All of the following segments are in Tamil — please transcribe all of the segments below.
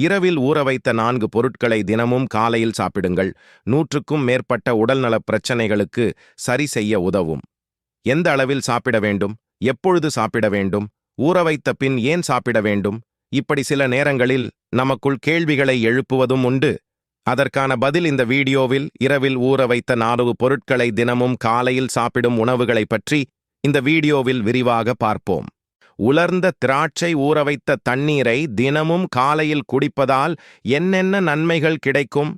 இரவில் ஊற வைத்த நான்கு பொருட்களை தினமும் காலையில் சாப்பிடுங்கள். நூற்றுக்கும் மேற்பட்ட உடல்நலப் பிரச்சனைகளுக்கு சரி செய்ய உதவும். எந்த அளவில் சாப்பிட வேண்டும்? எப்பொழுது சாப்பிட வேண்டும்? ஊற வைத்த பின் ஏன் சாப்பிட வேண்டும்? இப்படி சில நேரங்களில் நமக்குள் கேள்விகளை எழுப்புவதும் உண்டு. அதற்கான பதில் இந்த வீடியோவில் இரவில் ஊற வைத்த நான்கு பொருட்களை தினமும் காலையில் சாப்பிடும் உணவுகளைப் பற்றி இந்த வீடியோவில் விரிவாக பார்ப்போம். உலர்ந்த திராட்சை ஊற வைத்த தண்ணீரை தினமும் காலையில் குடிப்பதால் என்னென்ன நன்மைகள் கிடைக்கும்?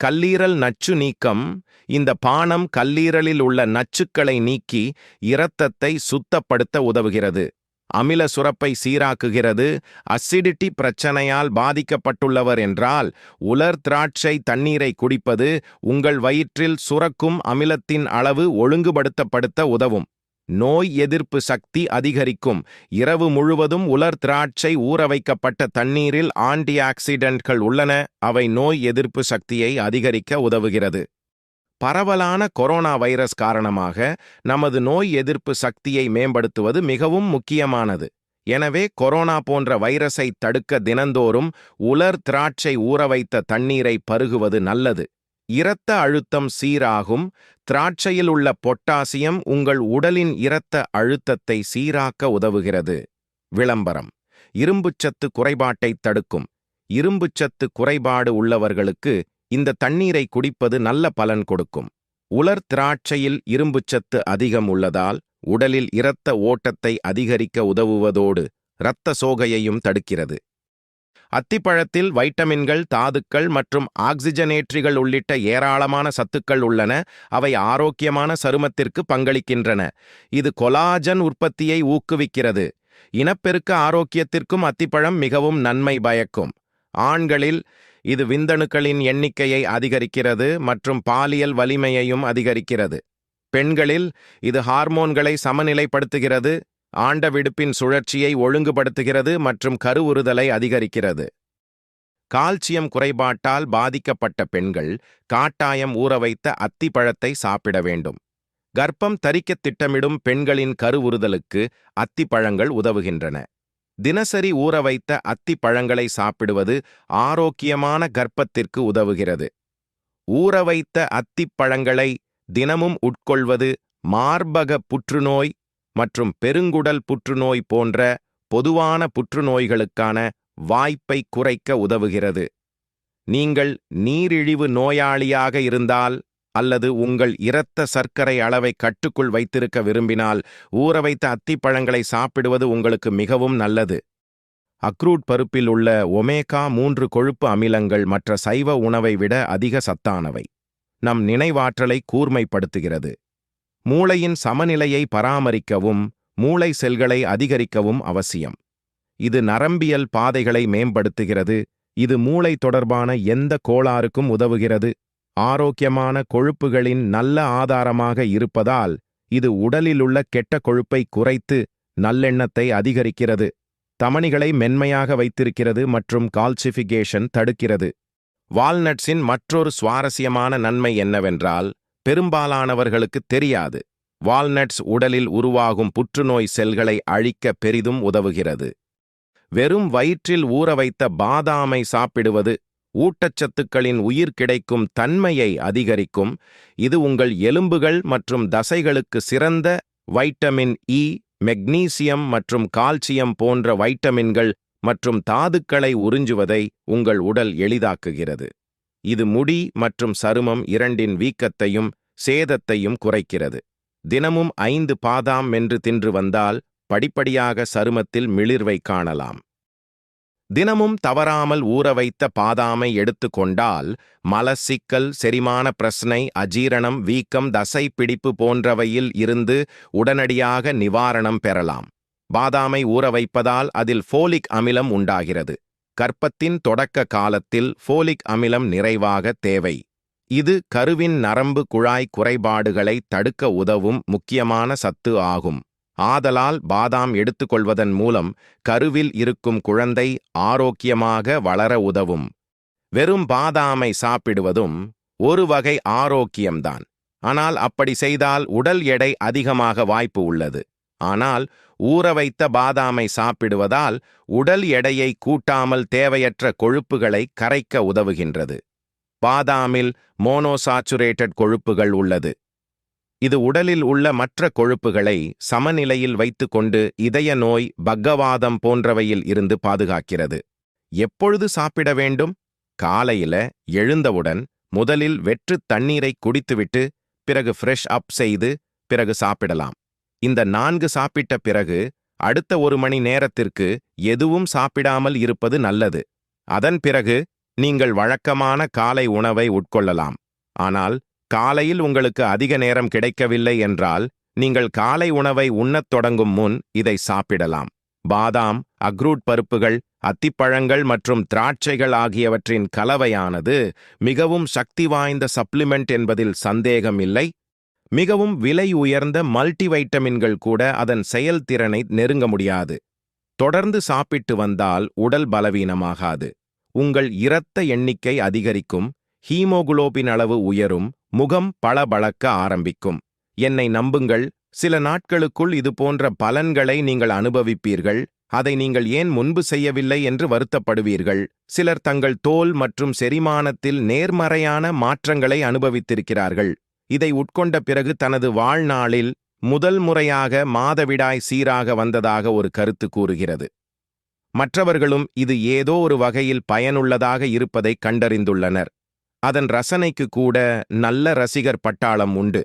கல்லீரல் நச்சு நீக்கம். இந்த பானம் கல்லீரலில் உள்ள நச்சுக்களை நீக்கி இரத்தத்தை சுத்தப்படுத்த உதவுகிறது. அமில சுரப்பை சீராக்குகிறது. அசிடிட்டி பிரச்சனையால் பாதிக்கப்பட்டுள்ளவர் என்றால் உலர் திராட்சை தண்ணீரை குடிப்பது உங்கள் வயிற்றில் சுரக்கும் அமிலத்தின் அளவு ஒழுங்குபடுத்தப்படுத்த உதவும். நோய் எதிர்ப்பு சக்தி அதிகரிக்கும். இரவு முழுவதும் உலர் திராட்சை ஊற வைக்கப்பட்ட தண்ணீரில் ஆன்டி ஆக்சிடென்ட்கள் உள்ளன. அவை நோய் எதிர்ப்பு சக்தியை அதிகரிக்க உதவுகிறது. பரவலான கொரோனா வைரஸ் காரணமாக நமது நோய் எதிர்ப்பு சக்தியை மேம்படுத்துவது மிகவும் முக்கியமானது. எனவே கொரோனா போன்ற வைரஸை தடுக்க தினந்தோறும் உலர் திராட்சை ஊற வைத்த தண்ணீரை பருகுவது நல்லது. இரத்த அழுத்தம் சீராகும் திராட்சையில் உள்ள பொட்டாசியம் உங்கள் உடலின் இரத்த அழுத்தத்தை சீராக்க உதவுகிறது. விளம்பரம். இரும்புச்சத்து குறைபாட்டை தடுக்கும். இரும்புச்சத்து குறைபாடு உள்ளவர்களுக்கு இந்த தண்ணீரை குடிப்பது நல்ல பலன் கொடுக்கும். உலர் திராட்சையில் இரும்புச்சத்து அதிகம் உள்ளதால் உடலில் இரத்த ஓட்டத்தை அதிகரிக்க உதவுவதோடு இரத்த சோகையையும் தடுக்கிறது. அத்திப்பழத்தில் வைட்டமின்கள் தாதுக்கள் மற்றும் ஆக்சிஜனேற்றிகள் உள்ளிட்ட ஏராளமான சத்துக்கள் உள்ளன. அவை ஆரோக்கியமான சருமத்திற்கு பங்களிக்கின்றன. இது கொலாஜன் உற்பத்தியை ஊக்குவிக்கிறது. இனப்பெருக்க ஆரோக்கியத்திற்கும் அத்திப்பழம் மிகவும் நன்மை பயக்கும். ஆண்களில் இது விந்தணுக்களின் எண்ணிக்கையை அதிகரிக்கிறது மற்றும் பாலியல் வலிமையையும் அதிகரிக்கிறது. பெண்களில் இது ஹார்மோன்களை சமநிலைப்படுத்துகிறது. ஆண்ட விடுப்பின் சுழற்சியை ஒழுங்குபடுத்துகிறது மற்றும் கருவுறுதலை அதிகரிக்கிறது. கால்சியம் குறைபாட்டால் பாதிக்கப்பட்ட பெண்கள் காட்டாயம் ஊற வைத்த அத்திப்பழத்தை சாப்பிட வேண்டும். கர்ப்பம் தரிக்கத் திட்டமிடும் பெண்களின் கருவுறுதலுக்கு அத்திப்பழங்கள் உதவுகின்றன. தினசரி ஊற வைத்த அத்திப்பழங்களை சாப்பிடுவது ஆரோக்கியமான கர்ப்பத்திற்கு உதவுகிறது. ஊற வைத்த அத்திப்பழங்களை தினமும் உட்கொள்வது மார்பக புற்றுநோய் மற்றும் பெருங்குடல் புற்றுநோய் போன்ற பொதுவான புற்றுநோய்களுக்கான வாய்ப்பை குறைக்க உதவுகிறது. நீங்கள் நீரிழிவு நோயாளியாக இருந்தால் அல்லது உங்கள் இரத்த சர்க்கரை அளவை கட்டுக்குள் வைத்திருக்க விரும்பினால் ஊற வைத்த அத்திப்பழங்களை சாப்பிடுவது உங்களுக்கு மிகவும் நல்லது. அக்ரூட் பருப்பில் உள்ள ஒமேகா மூன்று கொழுப்பு அமிலங்கள் மற்ற சைவ உணவை விட அதிக சத்தானவை. நம் நினைவாற்றலை கூர்மைப்படுத்துகிறது. மூளையின் சமநிலையை பராமரிக்கவும் மூளை செல்களை அதிகரிக்கவும் அவசியம். இது நரம்பியல் பாதைகளை மேம்படுத்துகிறது. இது மூளை தொடர்பான எந்த கோளாறுக்கும் உதவுகிறது. ஆரோக்கியமான கொழுப்புகளின் நல்ல ஆதாரமாக இருப்பதால் இது உடலிலுள்ள கெட்ட கொழுப்பை குறைத்து நல்லெண்ணத்தை அதிகரிக்கிறது. தமணிகளை மென்மையாக வைத்திருக்கிறது மற்றும் கால்சிஃபிகேஷன் தடுக்கிறது. வால்நட்ஸின் மற்றொரு சுவாரஸ்யமான நன்மை என்னவென்றால் பெரும்பாலானவர்களுக்கு தெரியாது. வால்நட்ஸ் உடலில் உருவாகும் புற்றுநோய் செல்களை அழிக்க பெரிதும் உதவுகிறது. வெறும் வயிற்றில் ஊற வைத்த பாதாமை சாப்பிடுவது ஊட்டச்சத்துக்களின் உயிர் கிடைக்கும் தன்மையை அதிகரிக்கும். இது உங்கள் எலும்புகள் மற்றும் தசைகளுக்கு சிறந்த வைட்டமின் இ மெக்னீசியம் மற்றும் கால்சியம் போன்ற வைட்டமின்கள் மற்றும் தாதுக்களை உறிஞ்சுவதை உங்கள் உடல் எளிதாக்குகிறது. இது முடி மற்றும் சருமம் இரண்டின் வீக்கத்தையும் சேதத்தையும் குறைக்கிறது. தினமும் ஐந்து பாதாம் மென்று தின்று வந்தால் படிப்படியாக சருமத்தில் மிளிர்வை காணலாம். தினமும் தவறாமல் ஊற வைத்த பாதாமை எடுத்துக்கொண்டால் மலசிக்கல் செரிமான பிரச்சனை அஜீரணம் வீக்கம் தசை பிடிப்பு போன்றவையில் இருந்து உடனடியாக நிவாரணம் பெறலாம். பாதாமை ஊற வைப்பதால் அதில் ஃபோலிக் அமிலம் உண்டாகிறது. கர்ப்பத்தின் தொடக்க காலத்தில் ஃபோலிக் அமிலம் நிறைவாக தேவை. இது கருவின் நரம்பு குழாய் குறைபாடுகளை தடுக்க உதவும் முக்கியமான சத்து ஆகும். ஆதலால் பாதாம் எடுத்துக்கொள்வதன் மூலம் கருவில் இருக்கும் குழந்தை ஆரோக்கியமாக வளர உதவும். வெறும் பாதாமை சாப்பிடுவதும் ஒரு வகை ஆரோக்கியம்தான். ஆனால் அப்படி செய்தால் உடல் எடை அதிகமாக வாய்ப்பு உள்ளது. ஆனால் ஊற வைத்த பாதாமை சாப்பிடுவதால் உடல் எடையை கூட்டாமல் தேவையற்ற கொழுப்புகளை கரைக்க உதவுகின்றது. பாதாமில் மோனோசாச்சுரேட்டட் கொழுப்புகள் உள்ளது. இது உடலில் உள்ள மற்ற கொழுப்புகளை சமநிலையில் வைத்துக்கொண்டு இதய நோய் பக்கவாதம் போன்றவையில் இருந்து பாதுகாக்கிறது. எப்பொழுது சாப்பிட வேண்டும்? காலையில எழுந்தவுடன் முதலில் வெற்று தண்ணீரை குடித்துவிட்டு பிறகு ஃப்ரெஷ் அப் செய்து பிறகு சாப்பிடலாம். இந்த நான்கு சாப்பிட்ட பிறகு அடுத்த ஒரு மணி நேரத்திற்கு எதுவும் சாப்பிடாமல் இருப்பது நல்லது. அதன் பிறகு நீங்கள் வழக்கமான காலை உணவை உட்கொள்ளலாம். ஆனால் காலையில் உங்களுக்கு அதிக நேரம் கிடைக்கவில்லை என்றால் நீங்கள் காலை உணவை உண்ணத் தொடங்கும் முன் இதை சாப்பிடலாம். பாதாம் அக்ரூட் பருப்புகள் அத்திப்பழங்கள் மற்றும் திராட்சைகள் ஆகியவற்றின் கலவையானது மிகவும் சக்தி வாய்ந்த சப்ளிமெண்ட் என்பதில் சந்தேகம் இல்லை மிகவும் விலை உயர்ந்த மல்டிவைட்டமின்கள் கூட அதன் செயல்திறனை நெருங்க முடியாது. தொடர்ந்து சாப்பிட்டு வந்தால் உடல் பலவீனமாகாது. உங்கள் இரத்த எண்ணிக்கை அதிகரிக்கும் ஹீமோகுளோபின் அளவு உயரும் முகம் பளபளக்க ஆரம்பிக்கும். என்னை நம்புங்கள் சில நாட்களுக்குள் இது போன்ற பலன்களை நீங்கள் அனுபவிப்பீர்கள் அதை நீங்கள் ஏன் முன்பு செய்யவில்லை என்று வருத்தப்படுவீர்கள். சிலர் தங்கள் தோல் மற்றும் செரிமானத்தில் நேர்மறையான மாற்றங்களை அனுபவித்திருக்கிறார்கள். இதை உட்கொண்ட பிறகு தனது வாழ்நாளில் முதல் முறையாக மாதவிடாய் சீராக வந்ததாக ஒரு கருத்து கூறுகிறது. மற்றவர்களும் இது ஏதோ ஒரு வகையில் பயனுள்ளதாக இருப்பதை கண்டறிந்துள்ளனர். அதன் ரசனைக்கு கூட நல்ல ரசிகர் பட்டாளம் உண்டு.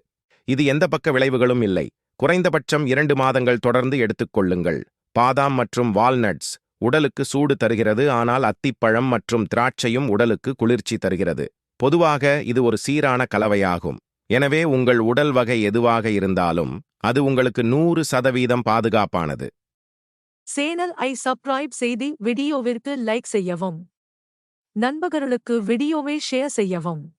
இது எந்த பக்க விளைவுகளும் இல்லை. குறைந்தபட்சம் இரண்டு மாதங்கள் தொடர்ந்து எடுத்துக்கொள்ளுங்கள் பாதாம் மற்றும் வால்நட்ஸ் உடலுக்கு சூடு தருகிறது ஆனால் அத்திப்பழம் மற்றும் திராட்சையும் உடலுக்கு குளிர்ச்சி தருகிறது. பொதுவாக இது ஒரு சீரான கலவையாகும். எனவே உங்கள் உடல் வகை எதுவாக இருந்தாலும் அது உங்களுக்கு நூறு சதவீதம் பாதுகாப்பானது. சேனல் ஐ சப்ஸ்கிரைப் செய்து வீடியோவிற்கு லைக் செய்யவும். நண்பர்களுக்கு வீடியோவை ஷேர் செய்யவும்.